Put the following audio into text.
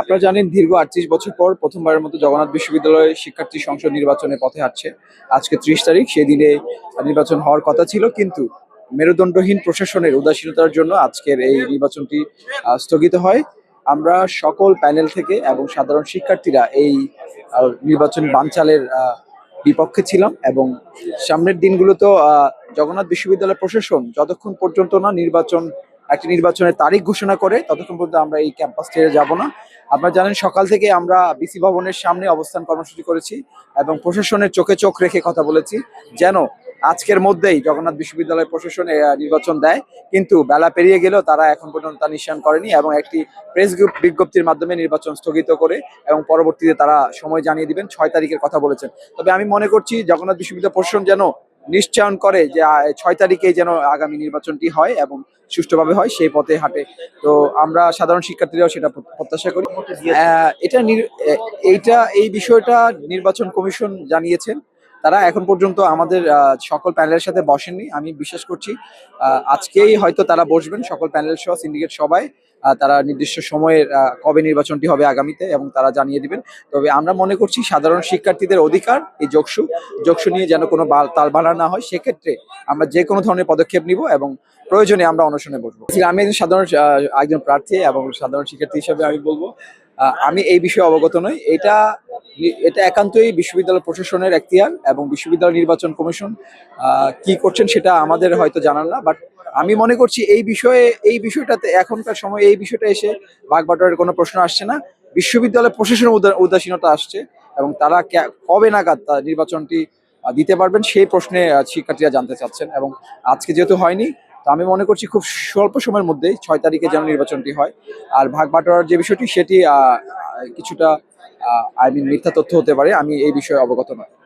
আপনারা জানেন দীর্ঘ আটত্রিশ বছর পর প্রথমবারের মতো জগন্নাথ বিশ্ববিদ্যালয় শিক্ষার্থী সংসদ নির্বাচনের পথে হাঁটছে। আজকে ত্রিশ তারিখ, সেই দিনে নির্বাচন হওয়ার কথা ছিল, কিন্তু মেরুদণ্ডহীন প্রশাসনের উদাসীনতার জন্য আজকের এই নির্বাচনটি স্থগিত হয়। আমরা সকল প্যানেল থেকে এবং সাধারণ শিক্ষার্থীরা এই নির্বাচন বানচালের বিপক্ষে ছিলাম এবং সামনের দিনগুলোতেও জগন্নাথ বিশ্ববিদ্যালয় প্রশাসন যতক্ষণ পর্যন্ত না নির্বাচন একটি নির্বাচনের তারিখ ঘোষণা করে ততক্ষণ পর্যন্ত আমরা এই ক্যাম্পাস ছেড়ে যাব না। আপনারা জানেন, সকাল থেকে আমরা বিসি ভবনের সামনে অবস্থান কর্মসূচি করেছি এবং প্রশাসনের চোখে চোখ রেখে কথা বলেছি যেন আজকের মধ্যেই জগন্নাথ বিশ্ববিদ্যালয় প্রশাসন নির্বাচন দেয়। কিন্তু বেলা পেরিয়ে গেলেও তারা এখন পর্যন্ত তা নিশ্চয়ন করেনি এবং একটি প্রেস বিজ্ঞপ্তির মাধ্যমে নির্বাচন স্থগিত করে এবং পরবর্তীতে তারা সময় জানিয়ে দিবেন, ছয় তারিখের কথা বলেছেন। তবে আমি মনে করছি জগন্নাথ বিশ্ববিদ্যালয় প্রশাসন যেন নিশ্চয়ন করে যে ছয় তারিখে যেন আগামী নির্বাচনটি হয় এবং সুষ্ঠুভাবে হয় সেই পথে হাঁটে। তো আমরা সাধারণ শিক্ষার্থীরাও সেটা প্রত্যাশা করি। এটা এইটা, এই বিষয়টা নির্বাচন কমিশন জানিয়েছেন। তারা এখন পর্যন্ত আমাদের সকল প্যানেলের সাথে বসেননি। আমি বিশ্বাস করছি আজকেই হয়তো তারা বসবেন সকল প্যানেল সহ সিন্ডিকেট সবাই তারা নির্দিষ্ট সময়ের আহ, কবে নির্বাচনটি হবে আগামীতে এবং তারা জানিয়ে দিবেন। তবে আমরা মনে করছি সাধারণ শিক্ষার্থীদের অধিকার এই যোগসু যোগসু নিয়ে যেন কোনো তালবাড়া না হয় সেক্ষেত্রে আমরা যে কোনো ধরনের পদক্ষেপ নিব এবং প্রয়োজনে আমরা অনশনে বসবো। আমি একজন সাধারণ একজন প্রার্থী এবং সাধারণ শিক্ষার্থী হিসেবে আমি বলব আমি এই বিষয়ে অবগত নই। এটা এটা একান্তই বিশ্ববিদ্যালয় প্রশাসনের এখতিয়ার এবং বিশ্ববিদ্যালয় নির্বাচন কমিশন কি করছেন সেটা আমাদের হয়তো জানার না বাট আমি মনে করছি এই বিষয়ে, এই বিষয়টাতে এখনকার সময় এই বিষয়টা এসে ভাগ বাটোয়ারের কোনো প্রশ্ন আসছে না। বিশ্ববিদ্যালয় প্রশাসনের উদা- উদাসীনতা আসছে এবং তারা কবে নাগাদ নির্বাচনটি দিতে পারবেন সেই প্রশ্নে শিক্ষার্থীরা জানতে চাচ্ছেন এবং আজকে যেহেতু হয়নি, তো আমি মনে করছি খুব স্বল্প সময়ের মধ্যেই ছয় তারিখে যেন নির্বাচনটি হয়। আর ভাগ বাটোয়ারার যে বিষয়টি, সেটি কিছুটা আই মিন মিথ্যা তথ্য হতে পারে আমি এই বিষয়ে অবগত নয়